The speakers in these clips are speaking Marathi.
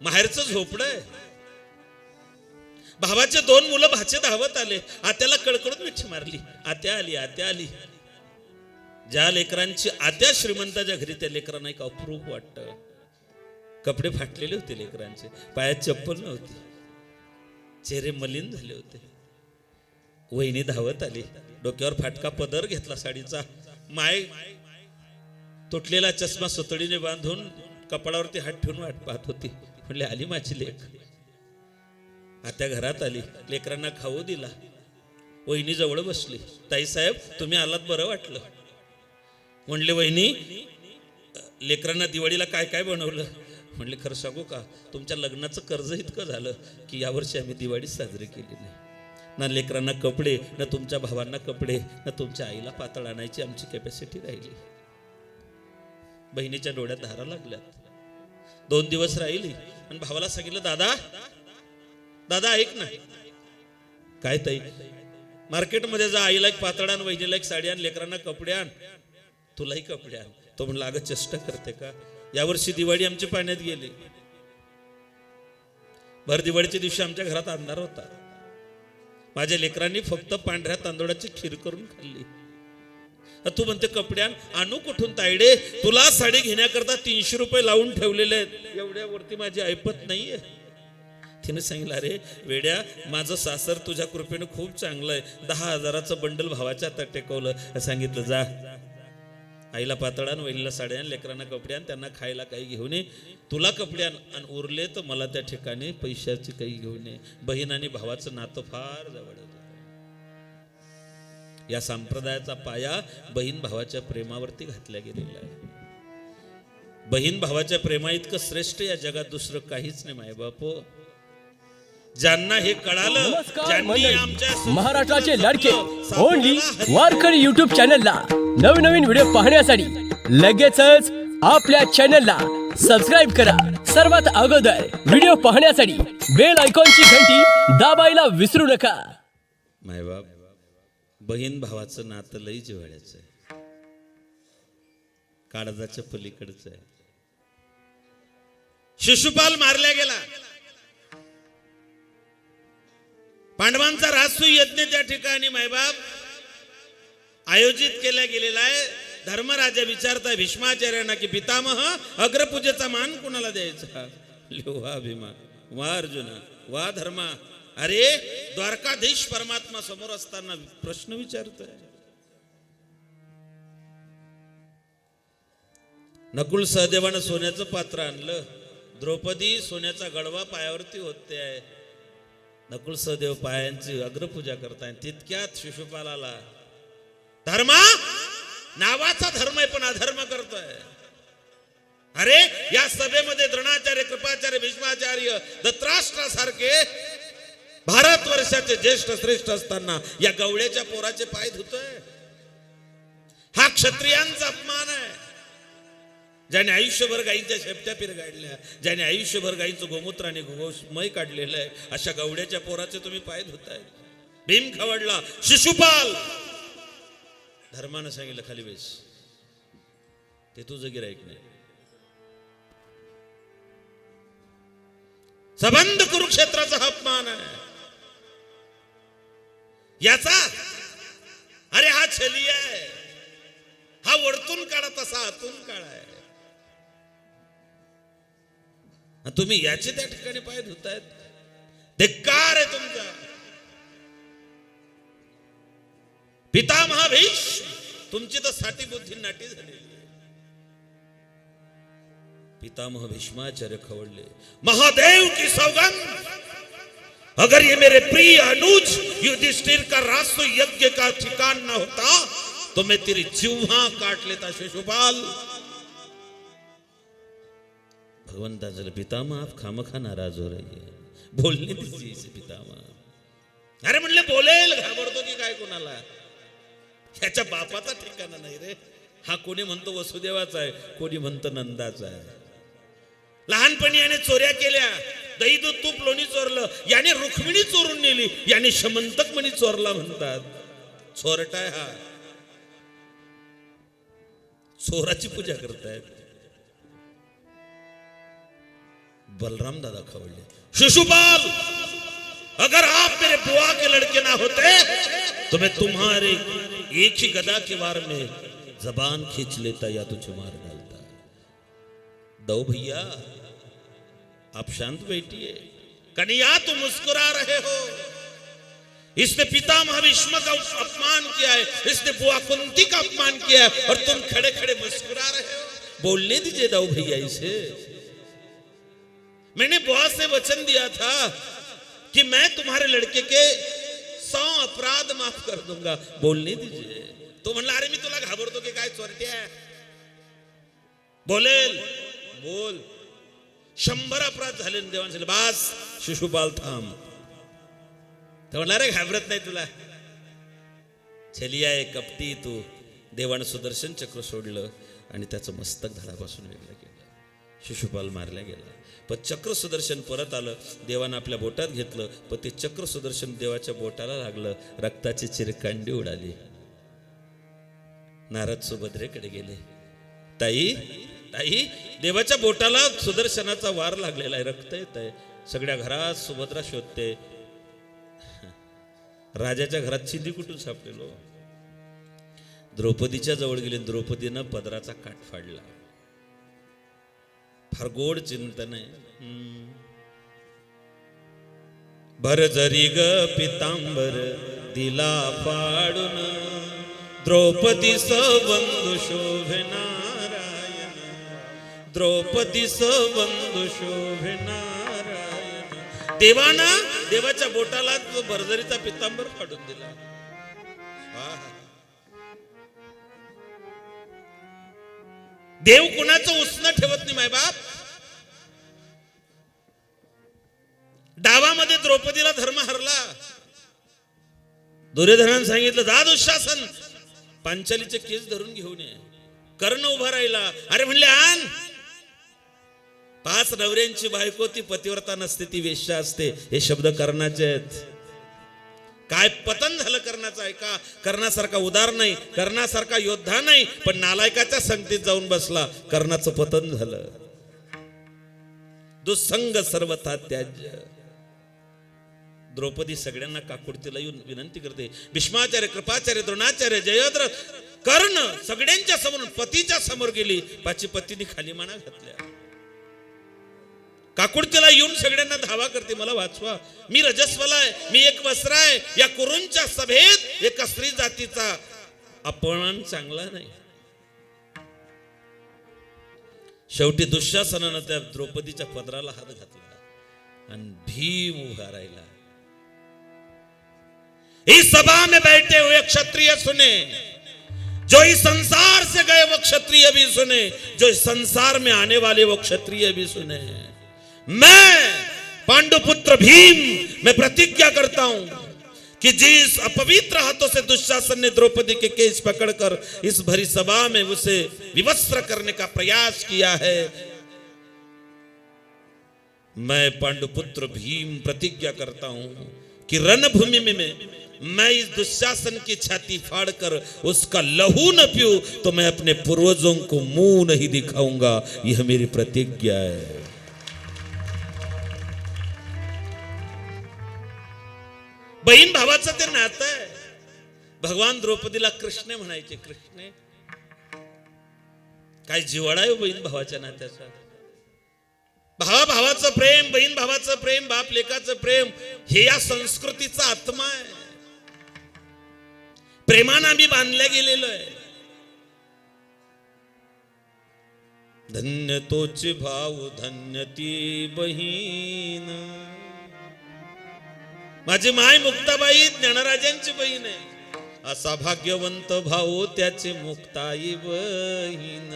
माहेरचं झोपड आहे. भावाचे दोन मुलं भाचे धावत आले. आत्याला कळकळून मिठी मारली. आत्या आली आत्या आली. ज्या लेकरांची आत्या श्रीमंताच्या घरी त्या लेकरांना एक अप्रूप वाटत. कपडे फाटलेले होते लेकरांचे. पायात चप्पल नव्हती. चेहरे मलिन झाले होते. वहिनी धावत आली. डोक्यावर फाटका पदर घेतला साडीचा. माय तुटलेला चष्मा सुतडीने बांधून कपाळावरती हात ठेवून वाट पाहत होती. म्हणले आली माझी लेख. आता घरात आली. लेकरांना खाऊ दिला. वहिनी जवळ बसली. ताईसाहेब तुम्ही आलात बरं वाटलं. म्हणले वहिनी लेकरांना दिवाळीला काय काय बनवलं? म्हणले खरं सांगू का? तुमच्या लग्नाचं कर्ज इतकं झालं की यावर्षी आम्ही दिवाळी साजरी केली नाही. ना लेकरांना कपडे ना तुमच्या भावांना कपडे ना तुमच्या आईला पातळ आणायची आमची कॅपॅसिटी राहिली. बहिणीच्या डोळ्यात धारा लागल्यात. दोन दिवस राहिली. आणि भावाला सांगितलं दादा दादा ऐक ना. काय ताई? मार्केटमध्ये जा आईला एक पातळ आण वहिनीला एक साडी आण लेकरांना कपडे आण. तुलाही कपडे आण. तो म्हणला अगं चेष्टा करते का? यावर्षी दिवाळी आमची पाण्यात गेली. भर दिवाळीच्या दिवशी आमच्या घरात अंधार होता. माझ्या लेकरांनी फक्त पांढऱ्या तांदूळाची खीर करून खाल्ली. तू म्हणते कपडे आण आणू कुठून तायडे? तुला साडी घेण्याकरता तीनशे रुपये लावून ठेवलेले आहेत. एवढ्यावरती माझी ऐपत नाहीये. तिने सांगितलं अरे वेड्या माझं सासर तुझ्या कृपेनं खूप चांगलं आहे. दहा हजाराचं बंडल भावाच्या हातात टेकवलं. सांगितलं जा. आईला पातळान वहिनीला साड्या लेकरांना कपडे आण त्यांना खायला काही घेऊन ये तुला कपडे आण आणि उरले तर मला त्या ठिकाणी पैशाची काही घेऊन ये बहीण आणि भावाचं नातं फार जवळ होतं. या संप्रदायाचा पाया बहीण भावाच्या प्रेमावरती घातल्या गेलेला आहे. बहीण भावाच्या प्रेमा इतकं श्रेष्ठ या जगात दुसरं काहीच नाही माय बापो. ज्यांना हे कळालं मंडळी. आमच्या महाराष्ट्राचे लाडके ओनली वारकरी युट्यूब चॅनलला नवीन नवीन व्हिडिओ पाहण्यासाठी लगेचच आपल्या चॅनलला सबस्क्राईब करा. सर्वात अगोदर व्हिडिओ पाहण्यासाठी बेल आयकॉनची घंटी दाबायला विसरू नका. मायबाप बहीण भावाचं नातं लई जिव्हाळ्याचं आहे. काळजाच्या पलीकडचं आहे. शिशुपाल मारल्या गेला. पांडवांचा राजसू यज्ञ त्या ठिकाणी मायबाप आयोजित केला गेलेला आहे. धर्मराजा विचारता भीष्माचार्यांना की पितामह अग्रपूजेचा मान कुणाला द्यायचा? लो वा भीमा वा अर्जुना वा धर्मा अरे द्वारकाधीश परमात्मा समोर असताना प्रश्न विचारतोय. नकुल सहदेवानं सोन्याचं पात्र आणलं. द्रौपदी सोन्याचा गडवा पायावरती होते आहे. नकुल सहदेव पायांची अग्रपूजा करताय. तितक्यात शिशुपालाला धर्मा? नावाचा धर्म आहे पण अधर्म करतोय. अरे या सभेमध्ये द्रोणाचार्य कृपाचार्य भीष्माचार्य दत्राष्ट्रासारखे भारत वर्षाचे ज्येष्ठ श्रेष्ठ असताना या गवळ्याच्या पोराचे पाय धुतोय. हा क्षत्रियांचा अपमान आहे. ज्याने आयुष्यभर गाईंच्या शेपट्या पिर गाडल्या ज्याने आयुष्यभर गाईंचं गोमूत्र आणि गोमय काढलेलं आहे अशा गवड्याच्या पोराचे तुम्ही पाय धुताय. भीम खवडला शिशुपाल! धर्मानं सांगितलं खाली बेस. ते तुझं गिरायक नाही. सबंध कुरुक्षेत्राचा हा अपमान आहे. याचा. अरे हा छली आहे. हा वरतून काढा तसा आतून काढा. आहे तुम्ही याचे त्या ठिकाणी पाय धुतायत. धिक्कार आहे तुमचा. पिता भीष तुमची तर साठी बुद्धी नाटी झालेली पितामह भीष्माचार्य खवडले महादेव की सौगंध अगर ये मेरे प्रिय अनुज युधिष्ठिर का रास्व यज्ञ का ठिकान न होता तो मैं तेरी जिह्वा काट लेता शिशुपाल भगवंता चल पितामह आप खामखा नाराज हो रही है। बोलने दीजिए इसे पितामह। अरे म्हणले बोलेल घाबरतो की काय कोणाला? ह्याच्या बापाचा ठिकाणा नाही रे. हा कोणी म्हणतो वसुदेवाचा आहे कोणी म्हणतो नंदाचा आहे. लहानपणी याने चोऱ्या केल्या. दही तूप लोणी चोरलं, याने रुक्मिणी चोरून नेली, याने शमंतक मणी चोरला म्हणतात. चोरटाय हा. चोराची पूजा करतायत. बलराम दादा खवळले शिशुपाल अगर आप मेरे बुआ के लड़के ना होते तो मैं तुम्हारे एक ही गदा के वार में जबान खींच लेता या तुझे मार डालता। दो भैया आप शांत बैठिए। कन्या तुम मुस्कुरा रहे हो। इसने पितामह भीष्म का अपमान किया है। इसने बुआ कुंती का अपमान किया है। और तुम खड़े खड़े मुस्कुरा रहे हो। बोलने दीजिए दाऊ भैया इसे। मैंने बुआ से वचन दिया था कि मैं तुम्हारे लड़के के सौ अपराध माफ़ कर दूँगा। बोलने दीजिए। तो म्हणला, अरे मी तुला घाबरतो की काय चोरट्या? बोलेल। बोल। शंभर अपराध झाले ना देवाने सांगितलं, बास शिशुपाल थांब. तर म्हणला घाबरत नाही तुला. छलिया आहे कपटी तू. देवानं सुदर्शन चक्र सोडलं आणि त्याचं मस्तक धडापासून वेगळं केलं. शिशुपाल मारला गेला. पण चक्र सुदर्शन परत आलं. देवानं आपल्या बोटात घेतलं पण ते चक्र सुदर्शन देवाच्या बोटाला लागलं. रक्ताची चिरकांडी उडाली. नारद सुभद्रेकडे गेले. ताई ताई देवाच्या बोटाला सुदर्शनाचा वार लागलेला आहे रक्त येत आहे सगळ्या घरात सुभद्रा शोधते. राजाच्या घरात सिद्धी कुठून सापलेलो हो? द्रौपदीच्या जवळ गेले द्रौपदीनं पदराचा काठ फाडला. फार गोड चिंतन आहे. भर जरी ग पितांबर दिला पाडून द्रौपदी बंधू शोभना. द्रौपदी बंधू शोभे नारायण. देवाना देवाच्या बोटाला तो भरजरीचा पितांबर फाडून दिला. देव कुणाचं उसनं ठेवत नाही मायबाप? डावामध्ये द्रौपदीला धर्म हरला. दुर्योधनानं सांगितलं जा दुःशासन. पांचालीचे केस धरून घेऊन ये. कर्ण उभा राहिला. अरे म्हणले आण. पाच नवऱ्यांची बायको ती पतिव्रता नसते ती वेश्या असते. हे शब्द कर्णाचे आहेत. काय पतन झालं कर्णाचं? ऐका कर्णासारखा उदार नाही कर्णासारखा योद्धा नाही पण नालायकाच्या संगतीत जाऊन बसला. कर्णाचं पतन झालं. दुसंग सर्वथा त्याज्य. द्रौपदी सगळ्यांना काकुडतीला येऊन विनंती करते. भीष्माचार्य कृपाचार्य द्रोणाचार्य जयद्र कर्ण सगळ्यांच्या समोर पतीच्या समोर गेली. पाची पतीने खाली माना घातल्या. काकुडतीला येऊन सगळ्यांना धावा करते मला वाचवा. मी रजस्वला आहे. मी एक वस्त्र आहे. या कुरूंच्या सभेत एका स्त्री जातीचा अपमान चांगला नाही. शेवटी दुःशासनानं त्या द्रौपदीच्या पदराला हात घातला आणि भीम उभा राहिला. इस सभा में बैठे हुए क्षत्रिय सुने. जो इस संसार से गए वो क्षत्रिय भी सुने. जो इस संसार में आने वाले वो क्षत्रिय भी सुने. मैं पांडुपुत्र भीम मैं प्रतिज्ञा करता हूँ कि जिस अपवित्र हाथों से दुशासन ने द्रौपदी के केस पकड़कर इस भरी सभा में उसे विवस्त्र करने का प्रयास किया है। मैं पांडुपुत्र भीम प्रतिज्ञा करता हूँ कि रणभूमि में मैं, इस दुशासन की छाती फाड़कर उसका लहू न पीऊं तो मैं अपने पूर्वजों को मुँह नहीं दिखाऊँगा। यह मेरी प्रतिज्ञा है। बहीण भावाचं ते नातं आहे. भगवान द्रौपदीला कृष्ण म्हणायचे कृष्ण काय जिवाळा आहे हो बहीण भावाच्या नात्याचा? भावा भावाचं प्रेम बहीण भावाचं प्रेम बाप लेकाचं प्रेम हे या संस्कृतीचा आत्मा आहे. प्रेमानं आम्ही बांधल्या गेलेलो आहे. धन्य तोच भाऊ धन्य ती बहीण. माझी माय मुक्ताबाई ज्ञानराजांची बहीण आहे. असा भाग्यवंत भाऊ त्याचे मुक्ताई बहीण.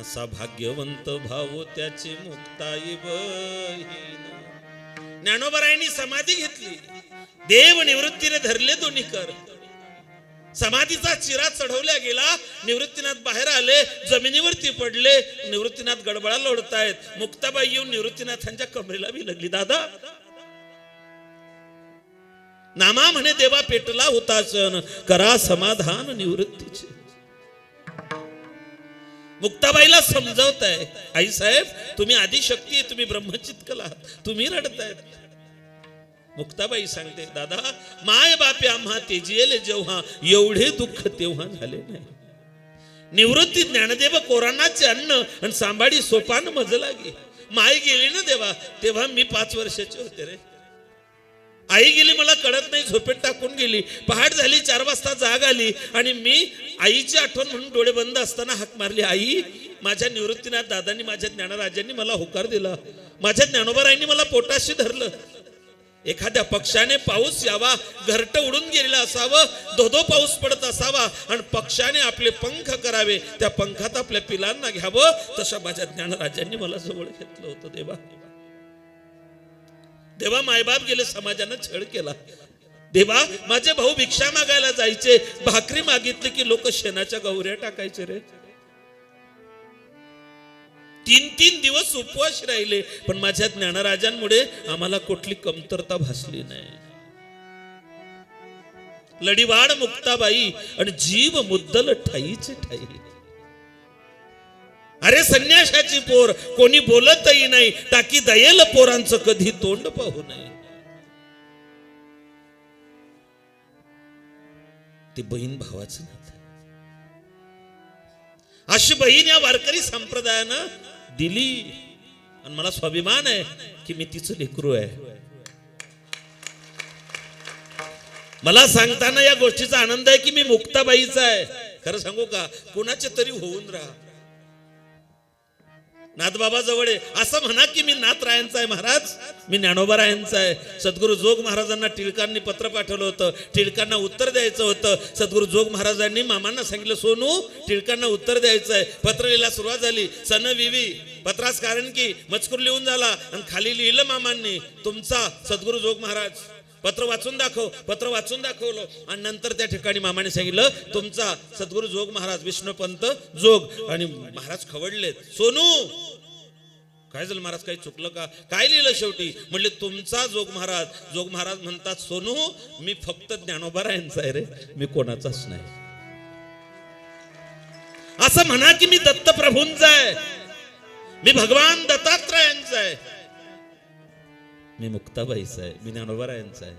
असा भाग्यवंत भाऊ त्याची मुक्ताई बहीण. ज्ञानोबरायांनी समाधी घेतली. देव निवृत्तीने धरले दोन्ही कर. समाधीचा चिरा चढवल्या गेला निवृत्तीनाथ बाहेर आले जमिनीवरती पडले निवृत्तीनाथ गडबडा लोडतायत मुक्ताबाई येऊन निवृत्तीनाथांच्या कमरेला बी लागली दादा नामा म्हणे देवा पेटला होता सण करा समाधान निवृत्तीचे. मुक्ताबाईला समजवताय आई साहेब तुम्ही आदिशक्ती आहे तुम्ही ब्रह्मचित्कल आहात तुम्ही रडतायत. मुक्ताबाई सांगते दादा माय बापे आम्हा तेजियले जेव्हा एवढे दुःख तेव्हा झाले नाही. निवृत्ती ज्ञानदेव कोरानाचे अन्न आणि सांभाळी सोपान मज लागे माय गेली ना देवा तेव्हा मी पाच वर्षाचे होते रे. आई गेली मला कळत नाही झोपेत टाकून गेली. पहाट झाली चार वाजता जाग आली आणि मी आईची आठवण म्हणून डोळे बंद असताना हाक मारली आई माझ्या निवृत्तीनाथ दादांनी माझ्या ज्ञानराजांनी मला होकार दिला. माझ्या ज्ञानोबाराईंनी मला पोटाशी धरलं. एखाद्या पक्षाने पाऊस यावा घरट उडून गेलेला असावं धोधो पाऊस पडत असावा आणि पक्षाने आपले पंख करावे त्या पंखात आपल्या पिलांना घ्यावं तशा माझ्या ज्ञानराजांनी मला जवळ घेतलं होतं देवा. देवा मायबाप गेले समाजानं छळ केला. देवा माझे भाऊ भिक्षा मागायला जायचे भाकरी मागितली की लोक शेणाच्या गौऱ्या टाकायचे रे. तीन तीन दिवस उपवास राहिले पण माझ्या ज्ञानराजांमुळे आम्हाला कुठली कमतरता भासली नाही. लढीवाड मुक्ताबाई आणि जीव मुद्दल ठाईचे ठाई. अरे संन्याशाची पोर कोणी बोलतही नाही टाकी दयेल पोरांचं कधी तोंड पाहू नये. ती बहीण भावाचं नातं. अशी बहीण या वारकरी संप्रदायानं दिली. आणि मला स्वाभिमान आहे की मी तिचं लेकरू आहे. मला सांगताना या गोष्टीचा आनंद आहे की मी मुक्ताबाईचा आहे. खरं सांगू का? कुणाचे तरी होऊन राहा. नाथबाबा जवळ आहे. असं म्हणा की मी नाथरायांचा आहे महाराज. मी ज्ञानोबारायांचा आहे. सद्गुरू जोग महाराजांना टिळकांनी पत्र पाठवलं होतं. टिळकांना उत्तर द्यायचं होतं. सद्गुरू जोग महाराजांनी मामांना सांगितलं सोनू टिळकांना उत्तर द्यायचं आहे. पत्र लिहिला सुरुवात झाली. सन विवी. पत्रास कारण की मजकूर लिहून झाला. आणि खाली लिहिलं मामांनी तुमचा सद्गुरू जोग महाराज. पत्र वाचून दाखव पत्र वाचून दाखवलं. आणि नंतर त्या ठिकाणी मामाने सांगितलं तुमचा सद्गुरू जोग महाराज विष्णुपंत जोग. आणि महाराज खवडलेत सोनू काय झालं महाराज काही चुकलं का? काय लिहिलं शेवटी? म्हणले तुमचा जोग महाराज जोग महाराज म्हणतात सोनू मी फक्त ज्ञानोबारायांचा आहे रे मी कोणाचाच नाही. असं म्हणा की मी दत्तप्रभूंचा आहे. मी भगवान दत्तात्रयांचा आहे. मी मुक्ताबाईचा आहे मी ज्ञानोबारायांचा आहे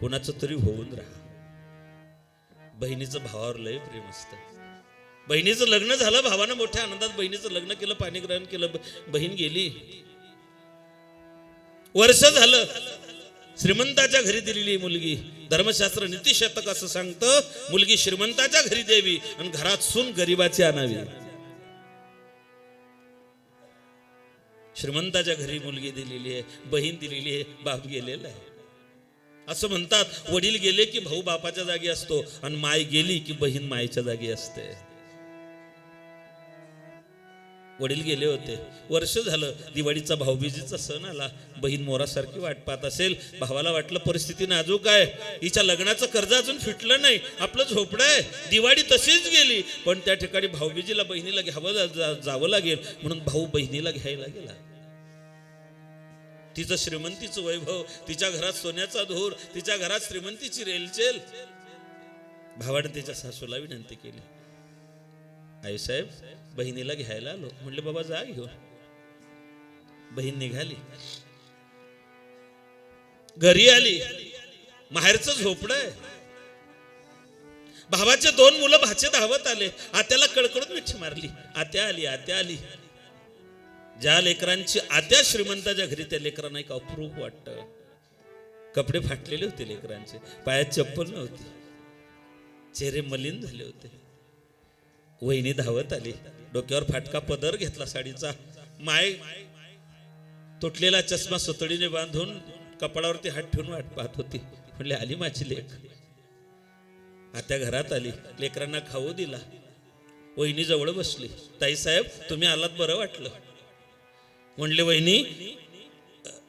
कोणाचं तरी होऊन राहा. बहिणीचं भावावर लय प्रेम असतं. बहिणीचं लग्न झालं भावानं मोठ्या आनंदात बहिणीचं लग्न केलं पाणी ग्रहण केलं बहीण गेली. वर्ष झालं श्रीमंताच्या घरी दिलेली मुलगी. धर्मशास्त्र नीतिशतक असं सांगतं मुलगी श्रीमंताच्या घरी द्यावी आणि घरात सून गरिबाची आणावी. श्रीमंताच्या घरी मुलगी दिलेली आहे बहीण दिलेली आहे बाप गेलेला आहे. असं म्हणतात वडील गेले की भाऊ बापाच्या जागी असतो आणि माय गेली की बहीण मायच्या जागी असते. वडील गेले होते. वर्ष झालं दिवाळीचा भाऊबीजीचा सण आला. बहीण मोरासारखी वाट पाहत असेल. भावाला वाटलं परिस्थिती नाजूक आहे. हिच्या लग्नाचं कर्ज अजून फिटलं नाही. आपलं झोपडं आहे. दिवाळी तशीच गेली. पण त्या ठिकाणी भाऊबीजीला बहिणीला घ्यावं जा- जावं लागेल. म्हणून भाऊ बहिणीला घ्यायला गेला. तिचं श्रीमंतीचं वैभव तिच्या घरात सोन्याचा धूर तिच्या घरात श्रीमंतीची रेलचेल. भावाने तिच्या सासूला विनंती केली. आईसाहेब बहिणीला घ्यायला आलो. म्हणले बाबा जा घेऊन. बहीण निघाली. घरी आली. माहेरचं झोपड आहे. भावाचे दोन मुलं भाचे धावत आले. आत्याला कडकडून मिठी मारली. आत्या आली आत्या आली. ज्या लेकरांची आत्या श्रीमंताच्या घरी त्या लेकरांना एक अप्रूप वाटत. कपडे फाटलेले होते लेकरांचे पायात चप्पल नव्हती. चेहरे मलिन झाले होते. वहिनी धावत आली डोक्यावर फाटका पदर घेतला साडीचा. माय तुटलेला चष्मा सुतडीने बांधून कपाळावरती हात ठेवून वाट पाहत होती. म्हणले आली माझी लेख आता घरात आली लेकरांना खाऊ दिला. वहिनी जवळ बसली. ताई साहेब तुम्ही आलात बरं वाटलं. म्हणले वहिनी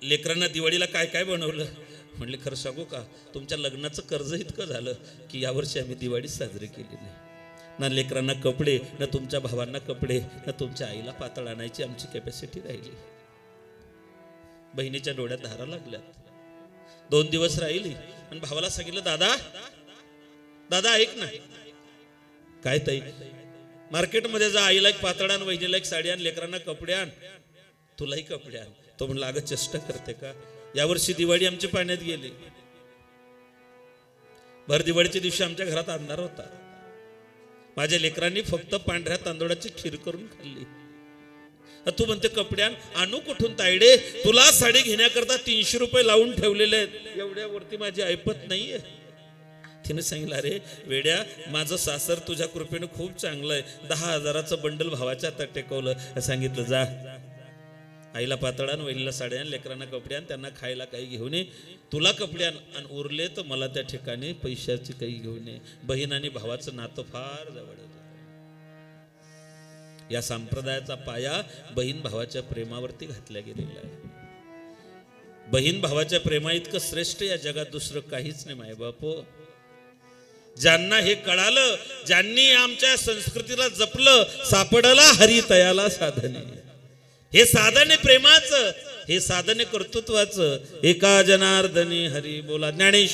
लेकरांना दिवाळीला काय काय बनवलं? म्हणले खरं सांगू का तुमच्या लग्नाचं कर्ज इतकं झालं की यावर्षी आम्ही दिवाळी साजरी केली नाही. ना लेकरांना कपडे ना तुमच्या भावांना कपडे ना तुमच्या आईला पातळ आणायची आमची कॅपॅसिटी राहिली. बहिणीच्या डोळ्यात धारा लागल्यात. दोन दिवस राहिली आणि भावाला सांगितलं दादा दादा ऐक ना. काय ताई? मार्केटमध्ये जा आईला एक पातळ आण वहिनीला एक साडी आण लेकरांना कपडे आण. तुलाही कपडे तो म्हणला अगं चेष्टा करते का? यावर्षी दिवाळी आमची पाण्यात गेली. भर दिवाळीच्या दिवशी आमच्या घरात अंधार होता. माझ्या लेकरांनी फक्त पांढऱ्या तांदूळाची खीर करून खाल्ली. तू म्हणते कपडे आणू. कुठून तायडे तुला साडी घेण्याकरता तीनशे रुपये लावून ठेवलेले आहेत. एवढ्यावरती माझी ऐपत नाहीये. तिने सांगितलं अरे वेड्या माझं सासर तुझ्या कृपेनं खूप चांगलं आहे. दहा हजाराचं बंडल भावाच्या हातात टेकवलं. सांगितलं जा. आईला पातळान वहिनीला साड्या लेकरांना कपड्यान त्यांना खायला काही घेऊन ये. तुला कपड्यान आणि उरले तर मला त्या ठिकाणी पैशाची काही घेऊन ये. बहीण आणि भावाचं नातं फार जवळ या संप्रदायाचा पाया बहीण भावाच्या प्रेमावरती घातल्या गेलेला आहे. बहीण भावाच्या प्रेमा इतकं श्रेष्ठ या जगात दुसरं काहीच नाही माय बापो. ज्यांना हे कळालं ज्यांनी आमच्या संस्कृतीला जपलं सापडला हरी तयाला साधने. हे साधन प्रेमाचं हे साधन कर्तृत्वाचं. एका जनार्दनी हरी बोला. ज्ञानेश्वर